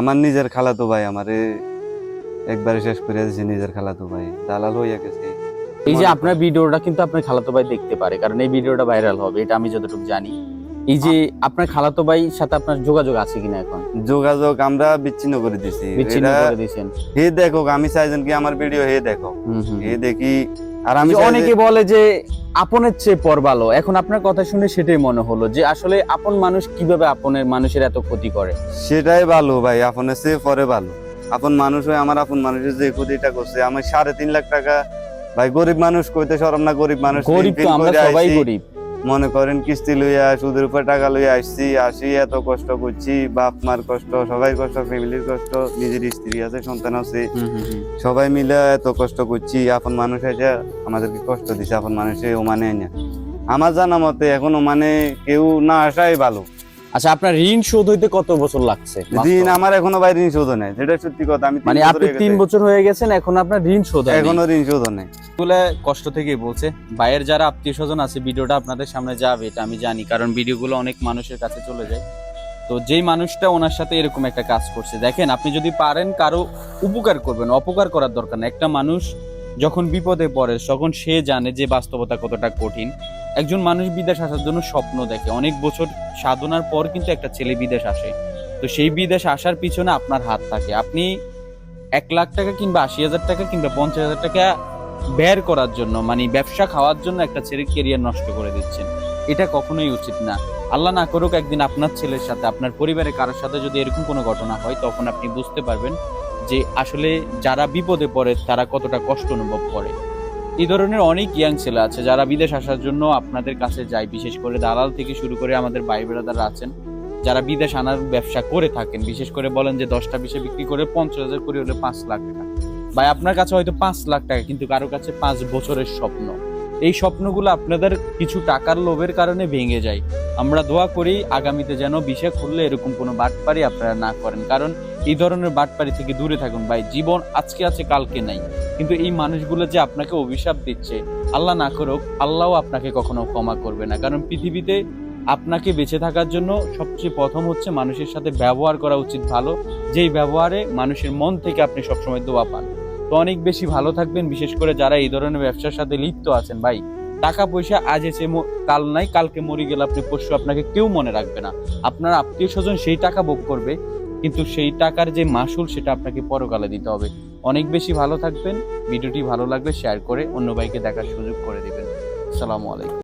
আমার নিজের খালাতো ভাই আমারে একবারে শেষ করে দিয়েছে, নিজের খালাতো ভাই। দালাল হইয়া গেছে। এই যে আপনার ভিডিওটা কিন্তু আপনার খালাতো ভাই দেখতে পারে, কারণ এই ভিডিওটা ভাইরাল হবে, এটা আমি যতটুকু জানি। এই যে আপনার খালাতো ভাই সাথে আপনার যোগাযোগ আছে কিনা এখন? যোগাযোগ আমরা বিচ্ছিন্ন করে দিছি। বিচ্ছিন্ন করে দিয়েছেন। হে দেখো আমি চাইছেন কি আমার ভিডিও হে দেখো। হে দেখি। আর আমি অনেকে বলে যে আপনের চেয়ে পর ভালো। এখন আপনার কথা শুনে সেটাই মনে হলো যে আসলে আপন মানুষ কীভাবে আপনের মানুষের এত ক্ষতি করে? সেটাই ভালো ভাই আপনের চেয়ে পরে ভালো। আপন মানুষ হয়ে আমার আপন মানুষের যে ক্ষতিটা করছে আমি সাড়ে তিন লাখ টাকা ভাই গরিব মানুষ কইতে সরম না গরিব মানুষ গরিব তো আমরা সবাই গরিব। মনে করেন কিস্তি লইয়া সুদের উপর টাকা লইয়া আসছি আসি এত কষ্ট করছি বাপ মার কষ্ট সবাই কষ্ট ফ্যামিলির কষ্ট নিজের স্ত্রী আছে সন্তান আছে। সবাই মিলে এত কষ্ট করছি আপন মানুষ এসে আমাদেরকে কষ্ট দিছে আপন মানুষে মানে না। আমার জানা মতে এখন মানে কেউ না আসাই ভালো। আচ্ছা আপনার ঋণ শোধ হইতে কত বছর লাগছে? দিন আমার এখনও বাইরে ঋণ শোধ নেই যেটা সত্যি কথা আমি মানে আপনি তিন বছর হয়ে গেছেন এখন আপনার ঋণ শোধ এখনও ঋণ শোধ নেই। এগুলা কষ্ট থেকেই বলছে ভাইয়ের যারা আত্মীয় স্বজন আছে ভিডিওটা আপনাদের সামনে যাবে এটা আমি জানি কারণ ভিডিওগুলো অনেক মানুষের কাছে চলে যায়। তো যেই মানুষটা ওনার সাথে এরকম একটা কাজ করছে দেখেন আপনি যদি পারেন কারও উপকার করবেন অপকার করার দরকার না একটা মানুষ যখন বিপদে পড়ে তখন সে জানে যে বাস্তবতা কতটা কঠিন। একজন মানুষ বিদেশ আসার জন্য স্বপ্ন দেখে। অনেক বছর সাধনার পর কিন্তু একটা ছেলে বিদেশ আসে। তো সেই বিদেশ আসার পিছনে আপনার হাত থাকে। আপনি এক লাখ টাকা কিংবা আশি হাজার টাকা কিংবা পঞ্চাশ হাজার টাকা ব্যয় করার জন্য মানে ব্যবসা খাওয়ার জন্য একটা ছেলের কেরিয়ার নষ্ট করে দিচ্ছেন। এটা কখনোই উচিত না। আল্লাহ না করুক একদিন আপনার ছেলের সাথে, আপনার পরিবারের কারোর সাথে যদি এরকম কোনো ঘটনা হয়, তখন আপনি বুঝতে পারবেন যে আসলে যারা বিপদে পড়ে, তারা কতটা কষ্ট অনুভব করে। এই ধরনের অনেক ইয়াং ছেলে আছে যারা বিদেশ আসার জন্য আপনাদের কাছে যায়, বিশেষ করে দালাল থেকে শুরু করে আমাদের ভাই বেড়াদাররা আছেন। যারা বিদেশ আনার ব্যবসা করে থাকেন, বিশেষ করে বলেন যে দশটা বিষে বিক্রি করে পঞ্চাশ হাজার করে হলে পাঁচ লাখ টাকা। ভাই, আপনার কাছে হয়তো পাঁচ লাখ টাকা, কিন্তু কারও কাছে পাঁচ বছরের স্বপ্ন। এই স্বপ্নগুলো আপনাদের কিছু টাকার লোভের কারণে ভেঙে যায়। আমরা দোয়া করি আগামীতে যেন বিষে খুললে এরকম কোনো বাটপারি আপনারা না করেন। কারণ এই ধরনের বাটপারি থেকে দূরে থাকুন ভাই। জীবন আজকে আছে, কালকে নাই। কিন্তু এই মানুষগুলো যে আপনাকে অভিশাপ দিচ্ছে, আল্লাহ না করুক, আল্লাহও আপনাকে কখনো ক্ষমা করবে না। কারণ পৃথিবীতে আপনাকে বেঁচে থাকার জন্য সবচেয়ে প্রথম হচ্ছে মানুষের সাথে ব্যবহার করা উচিত ভালো। যেই ব্যবহারে মানুষের মন থেকে আপনি সবসময় দোয়া পান। তো অনেক বেশি ভালো থাকবেন, বিশেষ করে যারা এই ধরনের ব্যবসার সাথে লিপ্ত আছেন। ভাই টাকা পয়সা আজ এসে কাল নাই, কালকে মরে গেলে আপনি পরশু আপনাকে কেউ মনে রাখবে না। আপনার আত্মীয় স্বজন সেই টাকা ভোগ করবে, কিন্তু সেই টাকার যে মাসুল সেটা আপনাকে পরকালে দিতে হবে। অনেক বেশি ভালো থাকবেন, ভিডিওটি ভালো লাগলে শেয়ার করে অন্য ভাইকে দেখার সুযোগ করে দেবেন। আসসালামু আলাইকুম।